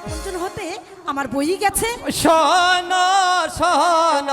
আপনজন হতে আমার বই গেছে। শোন শোন